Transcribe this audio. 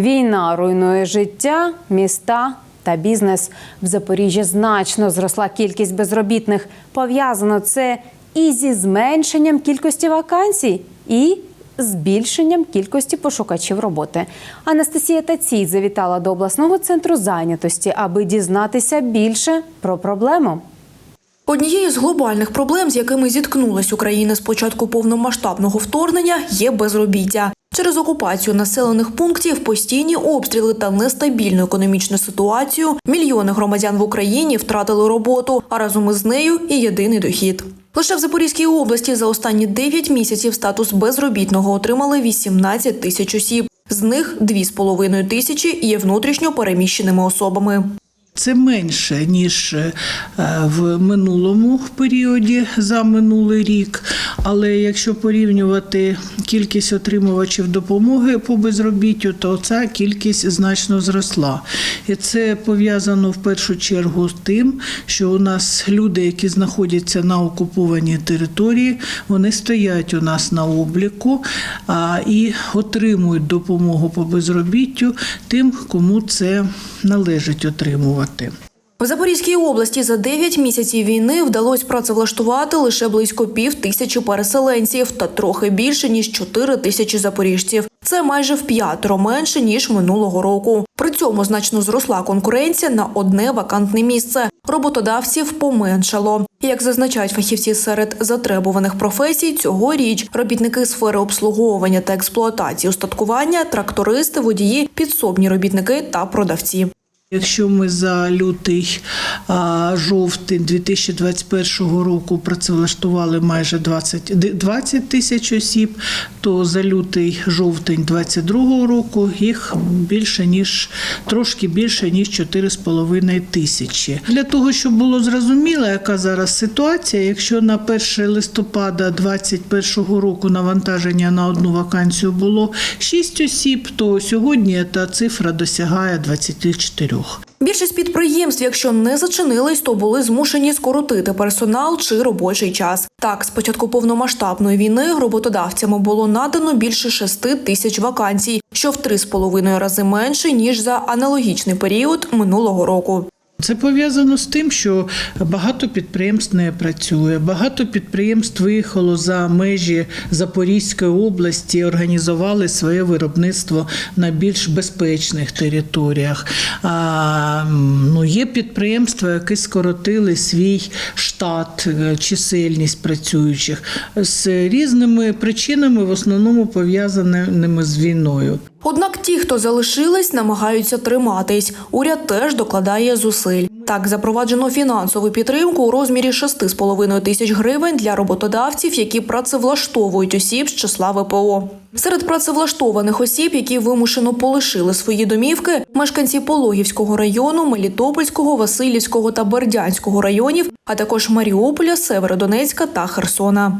Війна руйнує життя, міста та бізнес. В Запоріжжі значно зросла кількість безробітних. Пов'язано це і зі зменшенням кількості вакансій, і збільшенням кількості пошукачів роботи. Анастасія Тацій завітала до обласного центру зайнятості, аби дізнатися більше про проблему. Однією з глобальних проблем, з якими зіткнулась Україна з початку повномасштабного вторгнення, є безробіття. Через окупацію населених пунктів, постійні обстріли та нестабільну економічну ситуацію мільйони громадян в Україні втратили роботу, а разом із нею і єдиний дохід. Лише в Запорізькій області за останні 9 місяців статус безробітного отримали 18 тисяч осіб. З них 2,5 тисячі є внутрішньо переміщеними особами. Це менше ніж е, в минулому періоді за минулий рік. Але якщо порівнювати кількість отримувачів допомоги по безробіттю, то ця кількість значно зросла. І це пов'язано в першу чергу з тим, що у нас люди, які знаходяться на окупованій території, вони стоять у нас на обліку і отримують допомогу по безробіттю тим, кому це належить отримувати. В Запорізькій області за 9 місяців війни вдалося працевлаштувати лише близько пів тисячі переселенців та трохи більше ніж 4 тисячі запоріжців. Це майже в п'ятеро менше ніж минулого року. При цьому значно зросла конкуренція на одне вакантне місце. Роботодавців поменшало. Як зазначають фахівці серед затребуваних професій, цьогоріч робітники сфери обслуговування та експлуатації устаткування, трактористи, водії, підсобні робітники та продавці. Якщо ми за лютий а, жовтень 2021 року працевлаштували майже 20, д- 20 тисяч осіб, то за лютий жовтень 2022 року їх більше ніж трошки більше ніж 4,5 тисячі. Для того щоб було зрозуміло, яка зараз ситуація, якщо на 1 листопада 2021 року навантаження на одну вакансію було 6 осіб, то сьогодні та цифра досягає 24. Більшість підприємств, якщо не зачинились, то були змушені скоротити персонал чи робочий час. Так, з початку повномасштабної війни роботодавцями було надано більше 6 тисяч вакансій, що в 3,5 рази менше ніж за аналогічний період минулого року. Це пов'язано з тим, що багато підприємств не працює, багато підприємств виїхало за межі Запорізької області, організували своє виробництво на більш безпечних територіях. А, ну, є підприємства, які скоротили свій штат, е, чисельність працюючих з різними причинами, в основному пов'язаними з війною. Однак ті, хто залишились, намагаються триматись. Уряд теж докладає зусиль. Так, запроваджено фінансову підтримку у розмірі 6,5 тисяч гривень для роботодавців, які працевлаштовують осіб з числа ВПО. Серед працевлаштованих осіб, які вимушено полишили свої домівки, мешканці Пологівського району, Мелітопольського, Васильівського та Бердянського районів, а також Маріуполя, Северодонецька та Херсона.